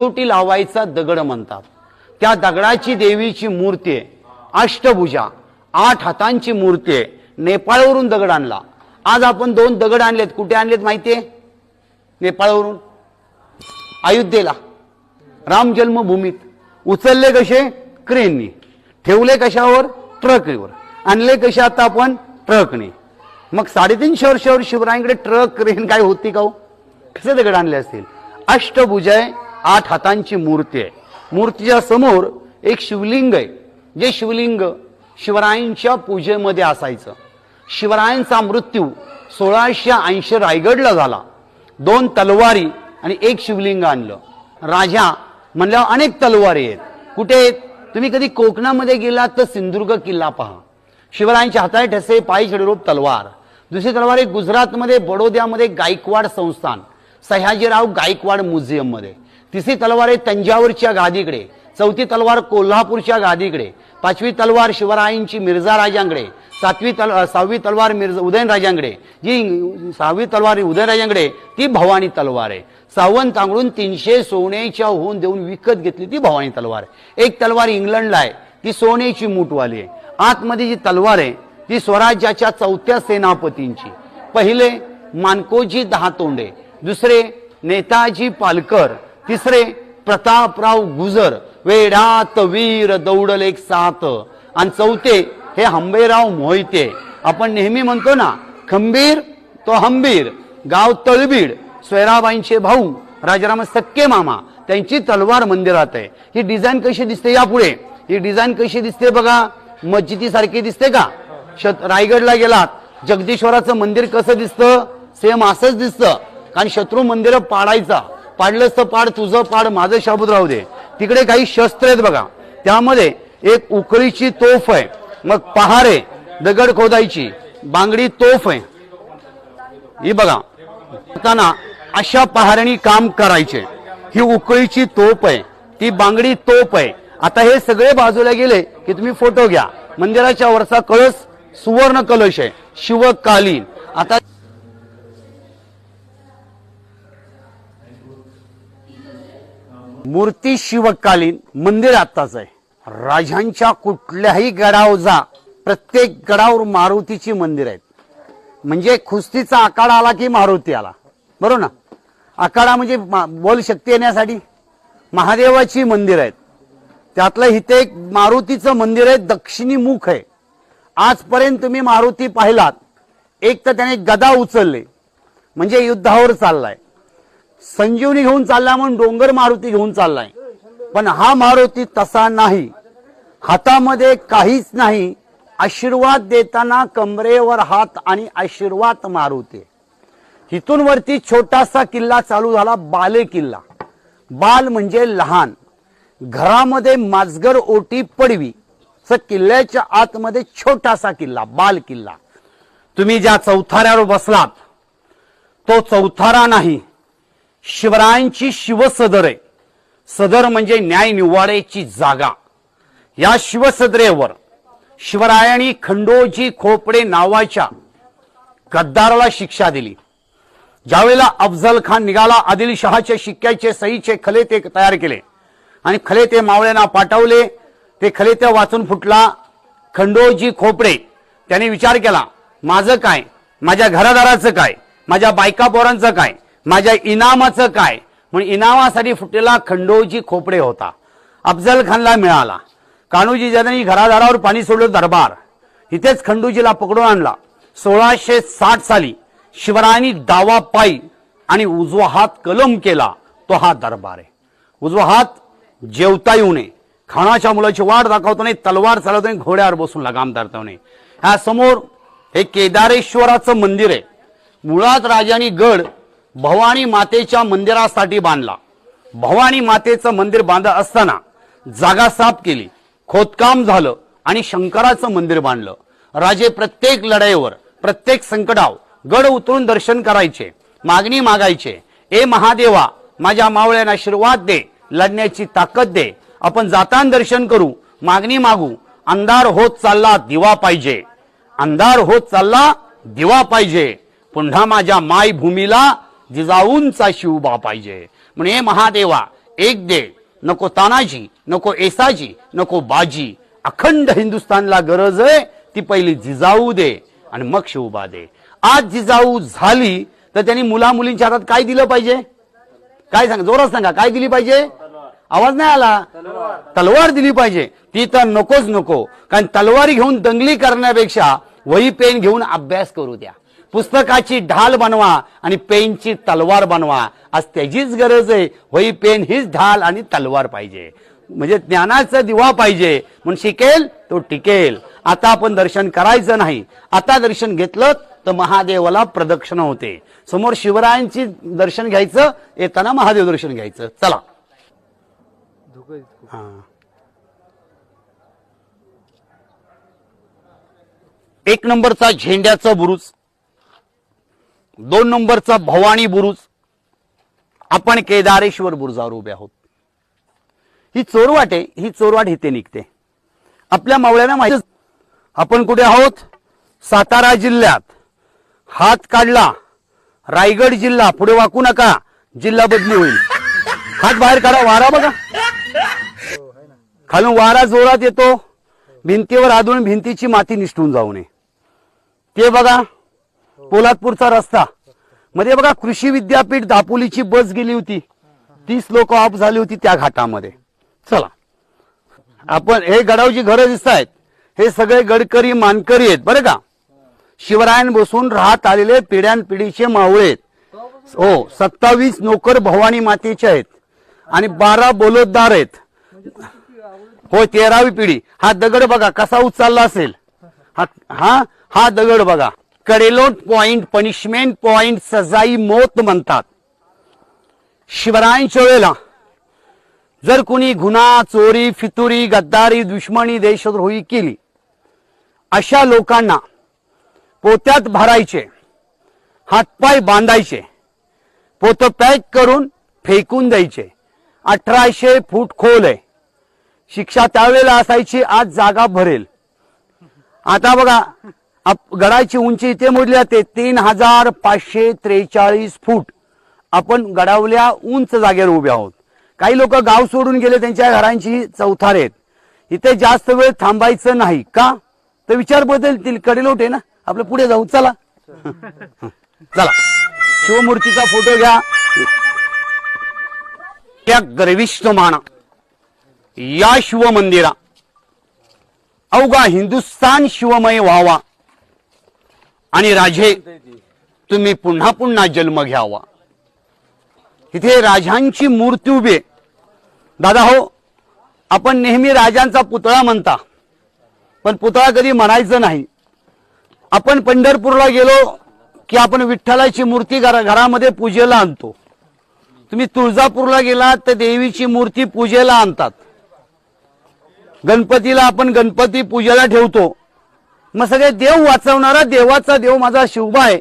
शेवटी लावायचा दगड म्हणतात. त्या दगडाची देवीची मूर्ती आहे. अष्टभुजा आठ हातांची मूर्ती आहे. नेपाळवरून दगड आणला. आज आपण दोन दगड आणलेत. कुठे आणलेत माहितीये नेपाळवरून. अयोध्येला. राम जन्मभूमीत. उचलले कसे? क्रेननी. ठेवले कशावर? ट्रकवर. आणले कसे आता आपण? ट्रकने. मग साडेतीनशे वर्षावर शिवरायांकडे ट्रक क्रेन काय होती का हो? कसे दगड आणले असतील? अष्टभुजा आहे. आठ हातांची मूर्ती आहे. मूर्तीच्या समोर एक शिवलिंग आहे. जे शिवलिंग शिवरायांच्या पूजेमध्ये असायचं. शिवरायांचा मृत्यू सोळाशे ऐंशी रायगडला झाला. दोन तलवारी आणि एक शिवलिंग आणलं. राजा म्हणल्यावर अनेक तलवारी आहेत. कुठे आहेत? तुम्ही कधी कोकणामध्ये गेलात तर सिंधुदुर्ग किल्ला पहा. शिवरायांच्या हाताने ठसे पायी छडरोप तलवार. दुसरी तलवार आहे गुजरातमध्ये बडोद्यामध्ये गायकवाड संस्थान. सह्याजीराव गायकवाड म्युझियममध्ये तिसरी तलवार आहे तंजावरच्या गादीकडे. चौथी तलवार कोल्हापूरच्या गादीकडे. पाचवी तलवार शिवरायांची मिर्झा राजांकडे. सातवी तल सहावी तलवार मिर्झा उदयनराजांकडे जी सहावी तलवार उदयनराजांकडे ती भवानी तलवार आहे. सावंत तांगडून तीनशे सोन्याच्या होऊन देऊन विकत घेतली ती भवानी तलवार एक तलवार इंग्लंडला आहे. ती सोन्याची मूठवाली आहे. आतमध्ये जी तलवार आहे ती स्वराज्याच्या चौथ्या सेनापतींची. पहिले मानकोजी दहा तोंडे दुसरे नेताजी पालकर तिसरे प्रतापराव गुजर वेढात वीर दौडल एक सात आणि चौथे हे हंबेराव मोहिते. आपण नेहमी म्हणतो ना खंबीर तो हंबीर गाव तळबीड सोयराबाईंचे भाऊ राजाराम सक्के मामा त्यांची तलवार मंदिरात आहे. ही डिझाईन कशी दिसते यापुढे? ही डिझाईन कशी दिसते बघा? मस्जिदीसारखी दिसते का? शत रायगडला गेलात. जगदीश्वराचं मंदिर कसं दिसतं? सेम असंच दिसतं. कारण शत्रू मंदिर पाडायचा. पाडलंच तर पाड तुझं पाड माझं शाबूत राहू दे. तिकडे काही शस्त्र आहेत बघा. त्यामध्ये एक उकळीची तोफ आहे. मग पहारे दगड खोदायची. बांगडी तोफ आहे. ही बघा. करताना अशा पहाऱ्यांनी काम करायचे. ही उकळीची तोप आहे. ती बांगडी तोप आहे. आता हे सगळे बाजूला गेले की तुम्ही फोटो घ्या. मंदिराच्या वरचा कळस सुवर्ण कलश आहे. शिवकालीन. मूर्ती शिवकालीन मंदिर आत्ताच आहे. राजांच्या कुठल्याही गडावर जा प्रत्येक गडावर मारुतीची मंदिर आहेत. म्हणजे खुस्तीचा आकाडा आला की मारुती आला. बरोबर ना? आखाडा म्हणजे बोल शक्ती येण्यासाठी महादेवाची मंदिर आहेत. त्यातलं इथे एक मारुतीचं मंदिर आहे दक्षिणी मुख आहे. आजपर्यंत तुम्ही मारुती पाहिलात एक तर त्याने गदा उचलले. म्हणजे युद्धावर चाललाय. संजीवनी घेऊन चालला म्हणून डोंगर मारुती घेऊन चाललाय. पण हा मारुती तसा नाही. हातामध्ये काहीच नाही. आशीर्वाद देताना कमरेवर हात आणि आशीर्वाद मारुती. इथून वरती छोटासा किल्ला चालू झाला बाले किल्ला. बाल म्हणजे लहान. घरामध्ये माजगर ओटी पडवी. असं किल्ल्याच्या आतमध्ये छोटासा किल्ला बाल किल्ला. तुम्ही ज्या चौथाऱ्यावर बसलात तो चौथारा नाही. शिवरायांची शिवसदर. आहे सदर म्हणजे न्याय निवाड्याची जागा. या शिवसदरेवर शिवरायांनी खंडोजी खोपडे नावाच्या गद्दाराला शिक्षा दिली. ज्यावेळेला अफजल खान निघाला आदिलशहाच्या शिक्क्याचे सहीचे खले ते तयार केले. आणि खले ते मावळ्यांना पाठवले ते खले ते वाचून फुटला. खंडोजी खोपडे त्याने विचार केला माझं काय? माझ्या घरादाराचं काय? माझ्या बायका पोरांचं काय? माझ्या इनामाचं काय? म्हणून इनामासाठी फुटलेला खंडोजी खोपडे होता. अफजल खानला मिळाला. कान्होजी ज्यांनी घरादारावर पाणी सोडलं दरबार. इथेच खंडूजीला पकडून आणला. सोळाशे साठ साली शिवरायांनी दावा पायी आणि उजवा हात कलम केला. तो हा दरबार आहे. उजवा हात जेवता येऊ नये खानाच्या मुलाची वाट दाखवतो नाही तलवार चालवतो नाही घोड्यावर बसून लगाम धरतो नाही ह्या समोर हे केदारेश्वराचं मंदिर आहे. मुळात राजानी गड भवानी मातेच्या मंदिरासाठी बांधला. भवानी मातेचं मंदिर बांधत असताना जागा साफ केली. खोदकाम झालं आणि शंकराचं मंदिर बांधलं. राजे प्रत्येक लढाईवर प्रत्येक संकटाव गड उतरून दर्शन करायचे मागणी मागायचे. ए महादेवा माझ्या मावळ्यांना आशीर्वाद दे लढण्याची ताकद दे. आपण जाताना दर्शन करू मागणी मागू. अंधार होत चालला दिवा पाहिजे. अंधार होत चालला दिवा पाहिजे. पुन्हा माझ्या मायभूमीला जिजाऊंचा शिवबा पाहिजे. म्हणे महादेवा एक दे. नको तानाजी नको एसाजी नको बाजी. अखंड हिंदुस्थानला गरज आहे ती पहिली जिजाऊ दे आणि मग शिवबा दे. आज जिजाऊ झाली तर त्यांनी मुला मुलींच्या हातात काय दिलं पाहिजे? काय सांगा जोरात सांगा काय दिली पाहिजे? आवाज नाही आला? तलवार दिली पाहिजे. ती तर नकोच नको कारण तलवारी घेऊन दंगली करण्यापेक्षा वही पेन घेऊन अभ्यास करू द्या. पुस्तकाची ढाल बनवा आणि पेनची तलवार बनवा. आज त्याचीच गरज आहे. वही पेन हीच ढाल आणि तलवार पाहिजे. म्हणजे ज्ञानाचा दिवा पाहिजे. म्हणून शिकेल तो टिकेल. आता आपण दर्शन करायचं नाही. आता दर्शन घेतलं तर महादेवाला प्रदक्षिणा होते. समोर शिवरायांची दर्शन घ्यायचं येताना महादेव दर्शन घ्यायचं. चला. हा. एक नंबरचा झेंड्याचा बुरुज. दोन नंबरचा भवानी बुरुज. आपण केदारेश्वर बुरुजावर उभे आहोत. ही चोरवाट आहे ही चोरवाट इथे निघते. आपल्या मावळ्यांना माहिती आपण कुठे आहोत? सातारा जिल्ह्यात. हात काढला. रायगड जिल्हा. पुढे वाकू नका. जिल्हा बदली होईल. हात बाहेर काढा. वारा बघा. खालून वारा जोरात येतो. भिंतीवर आदळून भिंतीची माती निष्ठून जाऊ नये. ते बघा. हो. पोलादपूरचा रस्ता. मध्ये बघा कृषी विद्यापीठ दापोलीची बस गेली होती. तीस लोक ऑफ झाली होती त्या घाटामध्ये. चला. आपण हे गडावची घरं दिसत आहेत. हे सगळे गडकरी मानकरी आहेत. बरं का? शिवरायन बसून राहत आलेले पिढ्यानपिढीचे मावळे आहेत. हो सत्तावीस नोकर भवानी मातेचे आहेत. आणि बारा बोलोद्दार आहेत. हो तेरावी पिढी. हा दगड बघा कसा उचलला असेल. हा हा दगड बघा. कडेलोट पॉइंट पनिशमेंट पॉइंट सजाई मोत म्हणतात. शिवरायांच्या वेळेला जर कुणी गुन्हा चोरी फितुरी गद्दारी दुश्मनी देशद्रोही केली अशा लोकांना पोत्यात भरायचे हातपाय बांधायचे पोतं पॅक करून फेकून द्यायचे अठराशे फूट खोल आहे. शिक्षा त्यावेळेला असायची आज जागा भरेल. आता बघा गडाची उंची इथे मोजली जाते. तीन हजार पाचशे त्रेचाळीस फूट. आपण गडावल्या उंच जागेवर उभे आहोत. काही लोक गाव सोडून गेले त्यांच्या घरांची चौथार आहेत. इथे जास्त वेळ थांबायचं नाही. का? तर विचार बदलतील. कडेलोट आहे ना? आपलं पुढे जाऊ. चला. चला. शिवमूर्तीचा फोटो घ्या. त्या गर्विष्ठ माना. या शिवमंदिरा. अवघा हिंदुस्थान शिवमय व्हावा. आणि राजे तुम्ही पुन्हा पुन्हा जन्म घ्यावा. इथे राजांची मूर्ती उभी दादा हो आपण नेहमी राजांचा पुतळा म्हणता पण पुतळा कधी म्हणायचं नाही. आपण पंढरपूरला गेलो की आपण विठ्ठलाची मूर्ती घरा घरामध्ये पूजेला आणतो. तुम्ही तुळजापूरला गेलात तर देवीची मूर्ती पूजेला आणतात. गणपतीला आपण गणपती पूजेला ठेवतो. मग सगळे देव वाचवणारा देवाचा देव माझा शिवबा आहे.